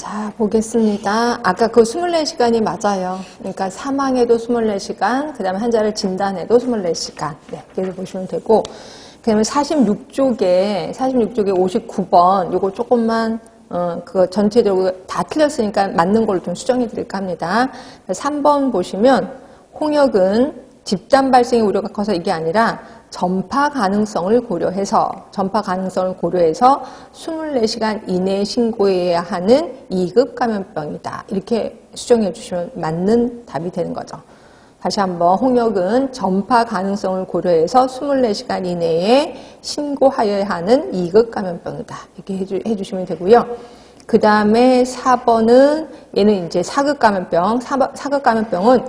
자, 보겠습니다. 아까 그 24시간이 맞아요. 그러니까 사망에도 24시간, 그 다음에 환자를 진단해도 24시간. 네, 이렇게 보시면 되고. 그 다음에 46쪽에, 46쪽에 59번, 요거 조금만, 어, 그거 전체적으로 다 틀렸으니까 맞는 걸로 좀 수정해 드릴까 합니다. 3번 보시면, 홍역은 집단 발생의 우려가 커서 이게 아니라 전파 가능성을 고려해서 전파 가능성을 고려해서 24시간 이내에 신고해야 하는 2급 감염병이다. 이렇게 수정해 주시면 맞는 답이 되는 거죠. 다시 한번 홍역은 전파 가능성을 고려해서 24시간 이내에 신고하여야 하는 2급 감염병이다. 이렇게 해주, 해주시면 되고요. 그 다음에 4번은 얘는 이제 4급 감염병. 4급 감염병은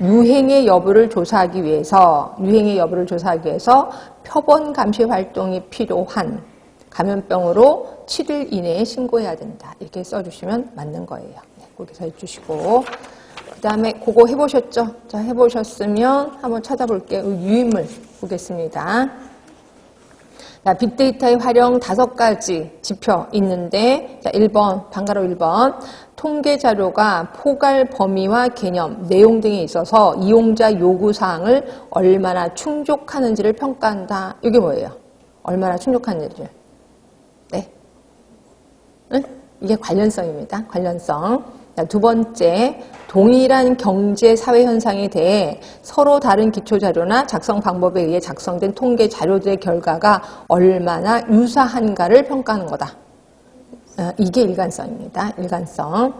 유행의 여부를 조사하기 위해서 유행의 여부를 조사하기 위해서 표본 감시 활동이 필요한 감염병으로 7일 이내에 신고해야 된다. 이렇게 써주시면 맞는 거예요. 네, 거기서 해주시고 그 다음에 그거 해보셨죠? 자 해보셨으면 한번 찾아볼게요. 유인물 보겠습니다. 자, 빅데이터의 활용 다섯 가지 지표 있는데, 자, 1번, 방가로 1번. 통계 자료가 포괄 범위와 개념, 내용 등에 있어서 이용자 요구 사항을 얼마나 충족하는지를 평가한다. 이게 뭐예요? 얼마나 충족하는지를. 네. 응? 이게 관련성입니다. 관련성. 자, 두 번째, 동일한 경제 사회 현상에 대해 서로 다른 기초 자료나 작성 방법에 의해 작성된 통계 자료들의 결과가 얼마나 유사한가를 평가하는 거다. 어, 이게 일관성입니다. 일관성.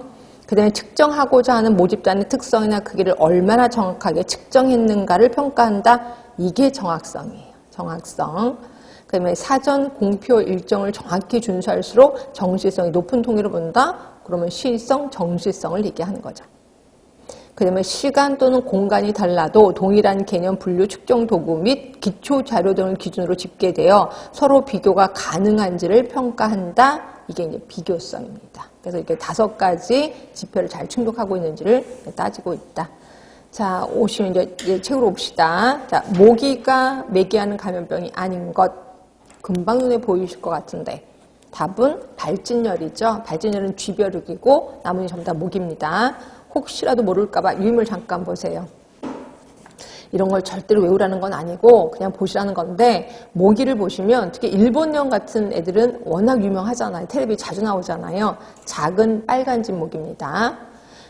그 다음에 측정하고자 하는 모집단의 특성이나 크기를 얼마나 정확하게 측정했는가를 평가한다. 이게 정확성이에요. 정확성. 그 다음에 사전 공표 일정을 정확히 준수할수록 정시성이 높은 통계를 본다. 그러면 시성, 정시성을 얘기하는 거죠. 그 다음에 시간 또는 공간이 달라도 동일한 개념 분류 측정 도구 및 기초 자료 등을 기준으로 집계되어 서로 비교가 가능한지를 평가한다. 이게 이제 비교성입니다. 그래서 이렇게 다섯 가지 지표를 잘 충족하고 있는지를 따지고 있다. 자, 오시면 이제 책으로 봅시다. 자, 모기가 매개하는 감염병이 아닌 것. 금방 눈에 보이실 것 같은데. 답은 발진열이죠. 발진열은 쥐벼룩이고 나머지 전부 다 모기입니다. 혹시라도 모를까봐 유임을 잠깐 보세요. 이런 걸 절대로 외우라는 건 아니고 그냥 보시라는 건데 모기를 보시면 특히 일본령 같은 애들은 워낙 유명하잖아요. 텔레비 자주 나오잖아요. 작은 빨간 집 모기입니다.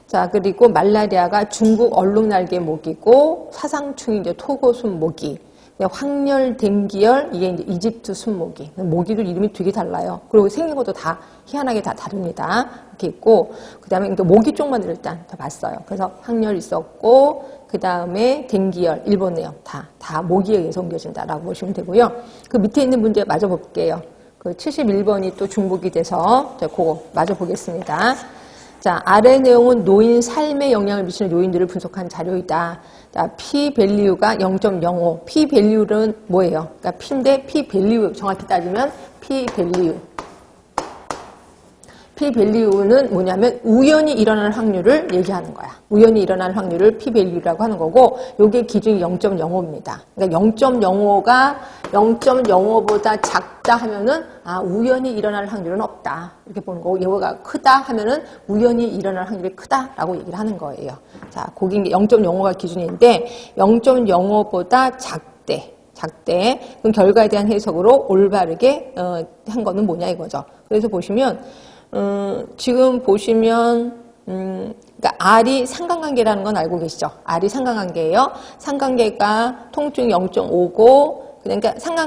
자 그리고 말라리아가 중국 얼룩날개 모기고 사상충이 이제 토고순 모기. 황열, 댕기열, 이게 이제 이집트 순모기. 모기들 이름이 되게 달라요. 그리고 생긴 것도 다 희한하게 다 다릅니다. 이렇게 있고, 그 다음에 모기 쪽만 일단 다 봤어요. 그래서 황열 있었고, 그 다음에 댕기열, 일본에요. 다, 다 모기에 의해서 옮겨진다라고 보시면 되고요. 그 밑에 있는 문제 마저 볼게요. 그 71번이 또 중복이 돼서, 자, 그거 마저 보겠습니다. 자, 아래 내용은 노인 삶에 영향을 미치는 요인들을 분석한 자료이다. 자, P 밸류가 0.05. P 밸류는 뭐예요? 그러니까 P인데 P 밸류 정확히 따지면 P 밸류. P 밸류는 뭐냐면 우연히 일어날 확률을 얘기하는 거야. 우연히 일어날 확률을 P 밸류라고 하는 거고 요게 기준이 0.05입니다. 그러니까 0.05가 0.05보다 작다 하면은 아 우연히 일어날 확률은 없다. 이렇게 보는 거고 얘가 크다 하면은 우연히 일어날 확률이 크다라고 얘기를 하는 거예요. 자, 거기 0.05가 기준인데 0.05보다 작대. 작대. 그럼 결과에 대한 해석으로 올바르게 어, 한 거는 뭐냐 이거죠. 그래서 보시면 음, 지금 보시면 음, 그러니까 R이 상관관계라는 건 알고 계시죠? R이 상관관계예요. 상관관계가 통증 0.5고 그러니까 상관